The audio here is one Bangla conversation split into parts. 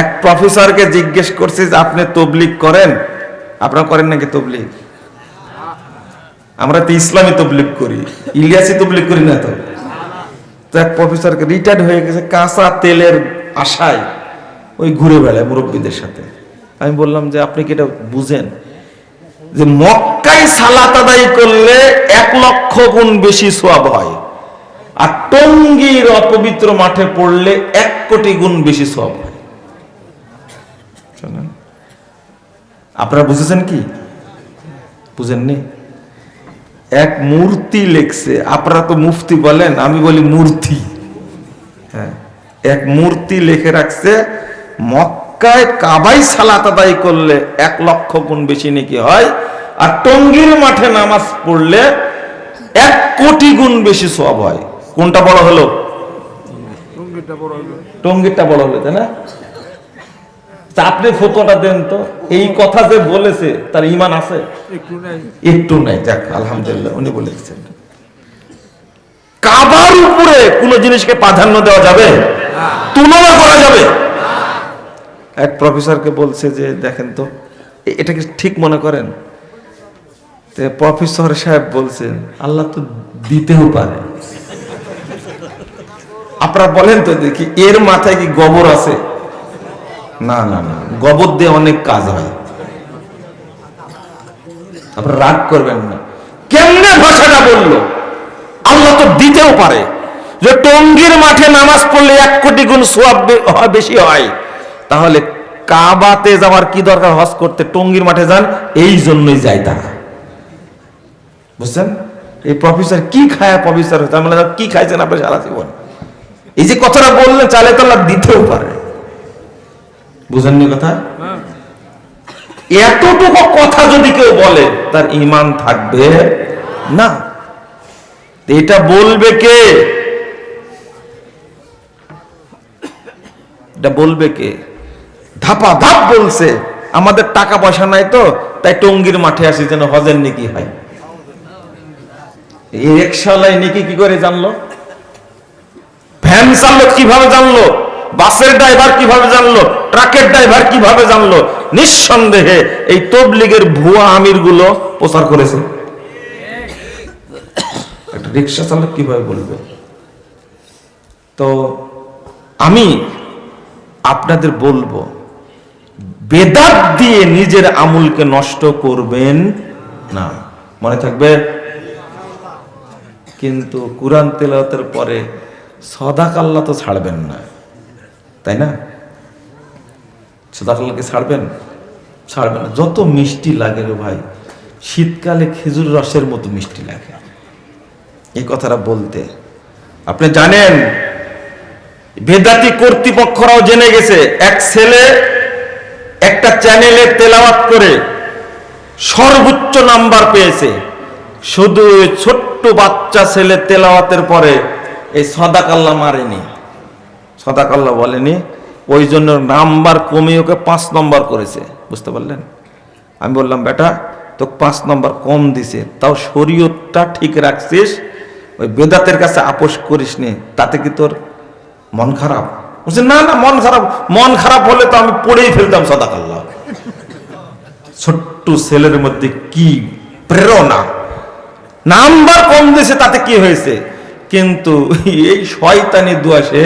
এক প্রফেসরকে জিজ্ঞেস করছে যে, আপনি তবলিগ করেন? আপনারা করেন নাকি তবলিগ? আমরা তো ইসলামী তবলিগ করি, ইলিয়াসি তবলিগ করি না তো। তো এক প্রফেসরকে রিটায়ার্ড হয়ে গেছে কাঁচা তেলের আশায় ওই ঘুরে বেড়ায় মুরব্বীদের সাথে। আমি বললাম যে, আপনি কি এটা বুঝেন যে মক্কায় সালাত আদায় করলে এক লক্ষ গুণ বেশি সোয়াব হয় আর টঙ্গীর অপবিত্র মাঠে পড়লে এক কোটি গুণ বেশি সোয়াব হয়? শোনেন আপনারা বুঝেছেন কি? বুঝেননি? এক মূর্তি লেখছে। আপনারা তো মুফতি বলেন আমি বলি মূর্তি। হ্যাঁ এক মূর্তি লিখে রাখছে মক্কায় কাবাই সালাত আদায় করলে এক লক্ষ গুণ বেশি নাকি হয় আর টঙ্গীর মাঠে নামাজ পড়লে এক কোটি গুণ বেশি সব হয়। কোনটা বড় হলো। টঙ্গীরটা বড় হলো তাই না? আপনি ফটোটা দেন তো। এই কথা যে বলেছে তার ইমান আছে? একটু নাই। যাক আলহামদুলিল্লাহ উনি বলেছেন কাবার উপরে কোন জিনিসকে প্রাধান্য দেওয়া যাবে? তুলনা করা যাবে? এক প্রফেসরকে বলছে যে দেখেন তো এ- এটা কি ঠিক মনে করেন? তে প্রফেসর সাহেব বলছেন আল্লাহ তো দিতেও পারে। আপনারা বলেন তো দেখি এর মাথায় কি গোবর আছে? না না না। গোবর দিয়ে অনেক কাজ হয়। আপনারা রাগ করবেন না। কেমনে ভাষাটা বলল? আল্লাহ তো দিতেও পারে। যে টঙ্গীর মাঠে নামাজ পড়লে এক কোটি গুণ সোয়াব বেশি হয়। তাহলে কাবাতে যাওয়ার কি দরকার হজ করতে? টঙ্গির মাঠে যান, এই জন্যই যায় তারা। বুঝছেন? এই প্রফেসর কি খায় প্রফেসর? মানে কি খাইছেন আপনার সারা জীবন? এই যে কথাটা বললেন, চালে তো দিতেও পারে। বুঝেননি কথা? এতটুকু কথা যদি কেউ বলে, তার ইমান থাকবে না। এটা বলবে কে? এটা বলবে কে? ধাপা ধাপ বলছে, আমাদের টাকা পয়সা নাই তো, তাই টঙ্গির মাঠে আসি যেন হজের নেকি হয়। এই রিক্সাওয়ালাই নেকি কি করে জানলো? ভ্যান চালক কীভাবে জানলো? বাসের ড্রাইভার কীভাবে জানলো? ট্রাকের ড্রাইভার কীভাবে জানলো? নিঃসন্দেহে এই তবলিগের ভুয়া আমিরগুলো প্রচার করেছে। রিক্সা চালক কীভাবে বলবে? তো আমি আপনাদের বলব, বেদাত দিয়ে নিজের আমুলকে নষ্ট করবেন না। মনে থাকবে? কিন্তু কোরআন তেলাওয়াতের পরে সদাকাল্লা তো ছাড়বেন না। তাই না? সদাকাল্লাকে ছাড়বেন? ছাড়বেন না। যত মিষ্টি লাগে রে ভাই, শীতকালে খেজুর রসের মতো মিষ্টি লাগে। এই কথাটা বলতে। আপনি জানেন, বেদাতি কর্তৃপক্ষরাও জেনে গেছে, এক ছেলে একটা চ্যানেলে তেলাওয়াত করে সর্বোচ্চ নাম্বার পেয়েছে। শুধু ছোট্ট বাচ্চা ছেলে তেলাওয়াতের পরে এই সদাকাল্লা মারেনি। সদাকাল্লা বলেনি, ওই জন্য নাম্বার কমিয়ে ওকে পাঁচ নম্বর করেছে। বুঝতে পারলেন? আমি বললাম, বেটা তো পাঁচ নম্বর কম দিছে, তাও শরীয়তটা ঠিক রাখছিস, ওই বেদাতের কাছে আপোষ করিস নি, তাতে কি তোর মন খারাপ? বলছে, না না, মন খারাপ মন খারাপ হলে তো আমি পড়েই ফেলতাম সদাকাল্লা। ছোট্ট ছেলের মধ্যে কি প্রেরণা? নাম্বার কম দিয়েছে তাতে কি হয়েছে? কিন্তু এই শয়তানি দোয়া সে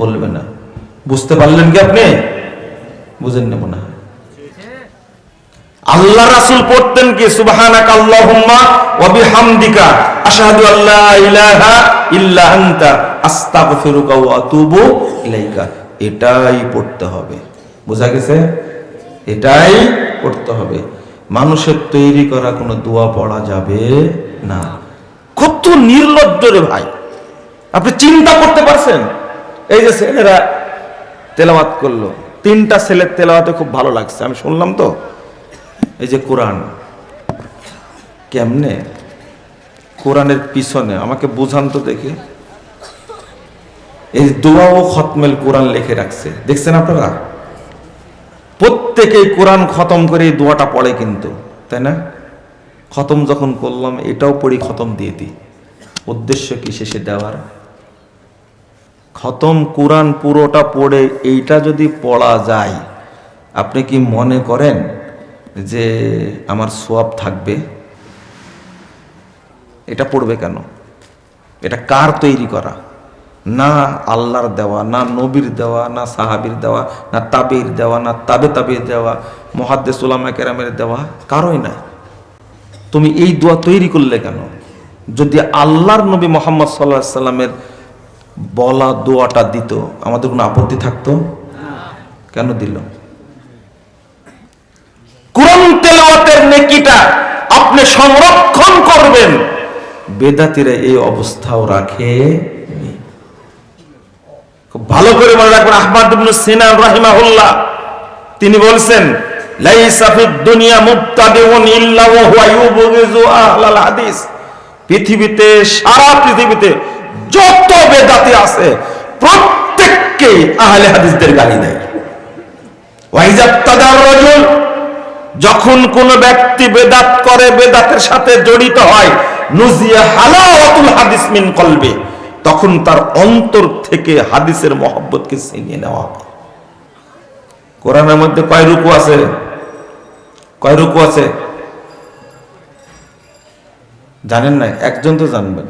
বলবে না। বুঝতে পারলেন কি আপনি? বুঝেন নেব না আল্লাহ রাসূল পড়তেন কি? সুবহানাক আল্লাহুম্মা ওয়া বিহামদিকা। আশহাদু আল্লা ইলাহা ইল্লা আনতা। আস্তাগফিরুকা ওয়া আতুবু ইলাইকা। এটাই পড়তে হবে। বোঝা গেছে? এটাই পড়তে হবে। মানুষের তৈরি করা কোনো দোয়া পড়া যাবে না। কত নির্লজ্জ রে ভাই। আপনি চিন্তা করতে পারছেন? এই যে ছেলেরা তেলাওয়াত করল, তিনটা ছেলের তেলাওয়াতে খুব ভালো লাগছে। আমি শুনলাম তো, এই যে কোরআন, কেমনে? কোরআনের পিছনে, আমাকে বুঝান তো দেখি। এই দোয়া ও খতমেল কোরআন লিখে রাখছে। দেখছেন আপনারা? প্রত্যেকেই কোরআন খতম করে এই দোয়াটা পড়ে কিন্তু, তাই না? খতম যখন করলাম, এটাও পড়ি খতম দিয়ে দিই। উদ্দেশ্য কি শেষে দেওয়ার? খতম কোরআন পুরোটা পড়ে এইটা যদি পড়া যায়, আপনি কি মনে করেন যে আমার সোয়াব থাকবে? এটা পড়বে কেন? এটা কার তৈরি করা? না আল্লাহর দেওয়া, না নবীর দেওয়া, না সাহাবির দেওয়া, না তাবির দেওয়া, না তাবে তাবির দেওয়া, মহাদ্দেস উলামা কেরামের দেওয়া, কারোই না। তুমি এই দোয়া তৈরি করলে কেন? যদি আল্লাহর নবী মোহাম্মদ সাল্লাহ সাল্লামের বলা, দোয়াটা দিত, আমাদের কোনো আপত্তি থাকতো? কেন দিল? তেলাওয়াতের নেকিটা আপনি সংরক্ষণ করবেন। বেদাতিরা এই অবস্থাও রাখে খুব ভালো করে মনে রাখবেন, আহমদ সিনান রাহিমাহুল্লাহ, তিনি বলছেন দুনিয়া পৃথিবীতে, সারা পৃথিবীতে যত বেদাতি আছে প্রত্যেককে আহলে হাদিসদের গালি দেয়। যখন কোন ব্যক্তি বেদাত করে, বেদাতের সাথে জড়িত হয়, নুজিয়া হালাওয়াতুল হাদিস মিন কলবে, তখন তার অন্তর থেকে হাদিসের মহব্বতকে ছিনিয়ে নেওয়া হয়। কোরআনের মধ্যে কয় রুকু আছে? কয় রুকু আছে? জানেন না একজন তো জানবেন।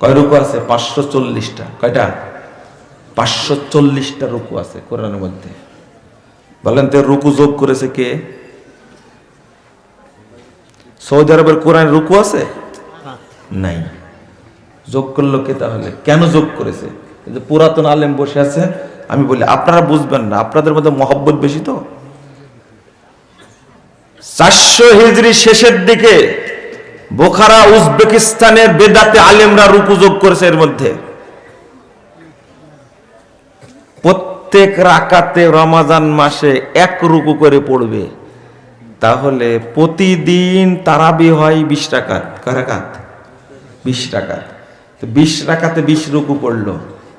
কয় রুকু আছে? পাঁচশো চল্লিশটা। কয়টা? পাঁচশো চল্লিশটা রুকু আছে কোরআনের মধ্যে। বলেন তো, রুকু যোগ করেছে কে? সৌদি আরবের কোরআন রুকু আছে? নাই। যোগ করল কে তাহলে? কেন যোগ করেছে? পুরাতন আলেম বসে আছে, আমি বলি, আপনারা বুঝবেন না, আপনাদের মধ্যে মহব্বত বেশি তো? চারশো হিজড়ি শেষের দিকে বোখারা, উজবেকিস্তানের বেদাতে আলেমরা রুকু যোগ করেছে এর মধ্যে। প্রত্যেক রাকাতে রমাজান মাসে এক রুকু করে পড়বে। তাহলে প্রতিদিন তারাবি হয় বিশ টাকাত কারাকাত বিশ টাকা তো বিশ টাকাতে বিশ রুকু পড়ল।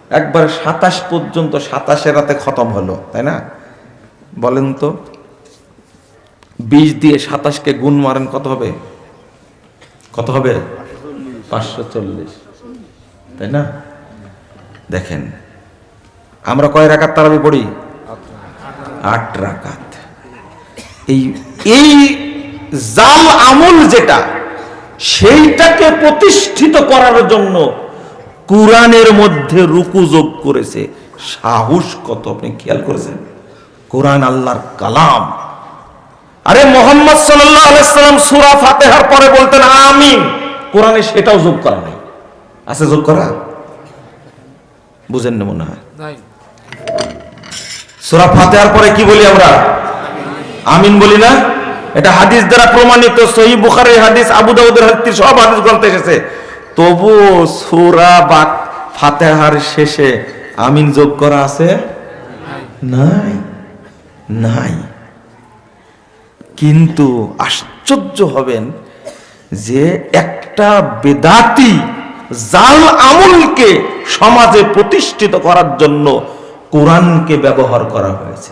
একবার সাতাশ পর্যন্ত সাতাশে রাতে খতম হলো, তাই না? বলেন তো। বিশ দিয়ে সাতাশকে গুণ মারেন কত হবে? কত হবে? পাঁচশো চল্লিশ। তাই না? দেখেন, আমরা কয় রাকাত তারাবি পড়ি? আট রাকাত। এই এই জাল আমল যেটা, সেইটাকে প্রতিষ্ঠিত করার জন্য কোরআনের মধ্যে রুকু যোগ করেছে। সাহস কত, আপনি খেয়াল করেছেন? কোরআন আল্লাহর কালাম। আরে মোহাম্মদ সাল্লাম সুরা ফাতেহার পরে বলতেন আমিন। কোরআনে সেটাও যোগ করা নাই। আছে যোগ করা? বুঝেন না মনে হয়? সুরা ফাতেহার পরে কি বলি আমরা? আমিন বলি না? এটা হাদিস দ্বারা প্রমাণিত সহি বুখারের হাদিস আবু দাউদের হাদিস সব হাদিস গ্রন্থে এসেছে। তবু সুরা বা ফাতেহার শেষে আমিন যোগ করা আছে? নাই। নাই। কিন্তু আশ্চর্য হবেন যে একটা বেদাতি জাল আমলকে সমাজে প্রতিষ্ঠিত করার জন্য কোরআনকে ব্যবহার করা হয়েছে।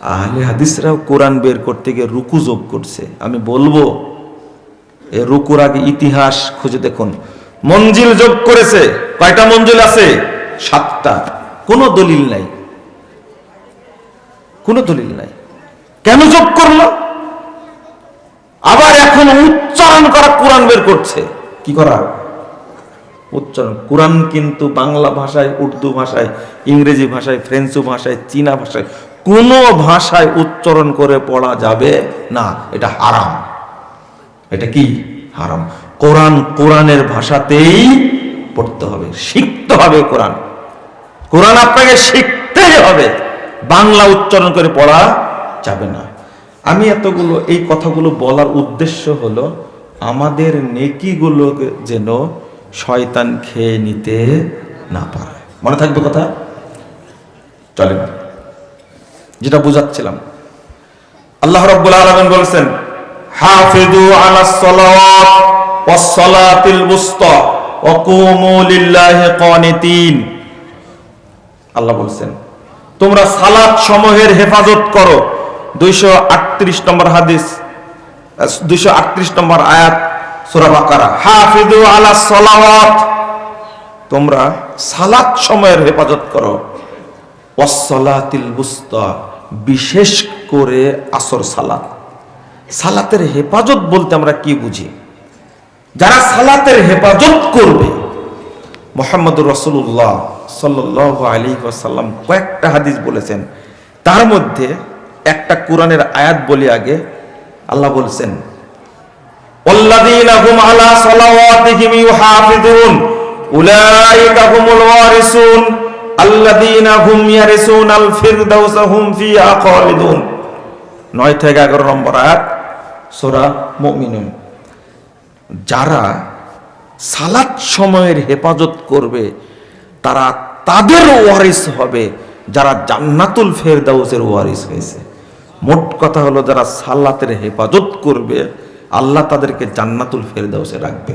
আহলে হাদিসরাও কোরআন বের করতে গিয়ে রুকু যোগ করছে। আমি বলব, এ রুকুর আগে ইতিহাস খুঁজে দেখুন। মঞ্জিল যোগ করেছে। কয়টা মঞ্জিল আছে? সাতটা। কোনো দলিল নাই। কোনো দলিল নাই। কেন যোগ করল? আবার এখন উচ্চারণ করা কোরআন বের করছে। কি করা? উচ্চারণ। কোরআন কিন্তু বাংলা ভাষায়, উর্দু ভাষায়, ইংরেজি ভাষায়, ফ্রেঞ্চ ভাষায়, চীনা ভাষায় কোনো ভাষায় উচ্চারণ করে পড়া যাবে না। এটা হারাম। এটা কি? হারাম। কোরআন কোরআনের ভাষাতেই পড়তে হবে। শিখতে হবে কোরআন। কোরআন আপনাকে শিখতেই হবে। বাংলা উচ্চারণ করে পড়া যাবে না। আমি এতগুলো, এই কথাগুলো বলার উদ্দেশ্য হলো, আমাদের নেকিগুলো যেন শয়তান খেয়ে নিতে না পারে। মনে থাকবে কথা? চলেন। যেটা বুঝাচ্ছিলাম। আল্লাহ রাব্বুল আলামিন বলেছেন হাফিজু আলাস সালাওয়াত ওয়াস সালাতিল বুস্তা ওয়া কুমু লিল্লাহি কানিতিন আল্লাহ বলেছেন, তোমরা সালাত সমূহের হেফাজত করো। 238 নম্বর হাদিস 238 নম্বর আয়াত, সূরা বাকারা। হাফিজু আলাস সালাওয়াত। তোমরা সালাত সময়ের হেফাজত করো। ওয়াসসালাতিল বুস্তা, বিশেষ করে আসর সালাত। সালাতের হেফাজত বলতে আমরা কি বুঝি? যারা সালাতের হেফাজত করবে, মোহাম্মদুর রসুল্লাহ সাল্লাহ আলী ওয়াসাল্লাম কয়েকটা হাদিস বলেছেন। তার মধ্যে একটা কোরআনের আয়াত বলি আগে, আল্লাহ বলছেন নয় থেকে এগারো নম্বর আয়াত, সোরা যারা সালাত সময়ের হেফাজত করবে, তারা তাদের ওয়ারিস হবে, যারা জান্নাতুল ফেরদাউসের ওয়ারিস হয়েছে। মোট কথা হলো যারা সাল্লাতের হেফাজত করবে আল্লাহ তাদেরকে জান্নাতুল ফেরদাউসে রাখবে।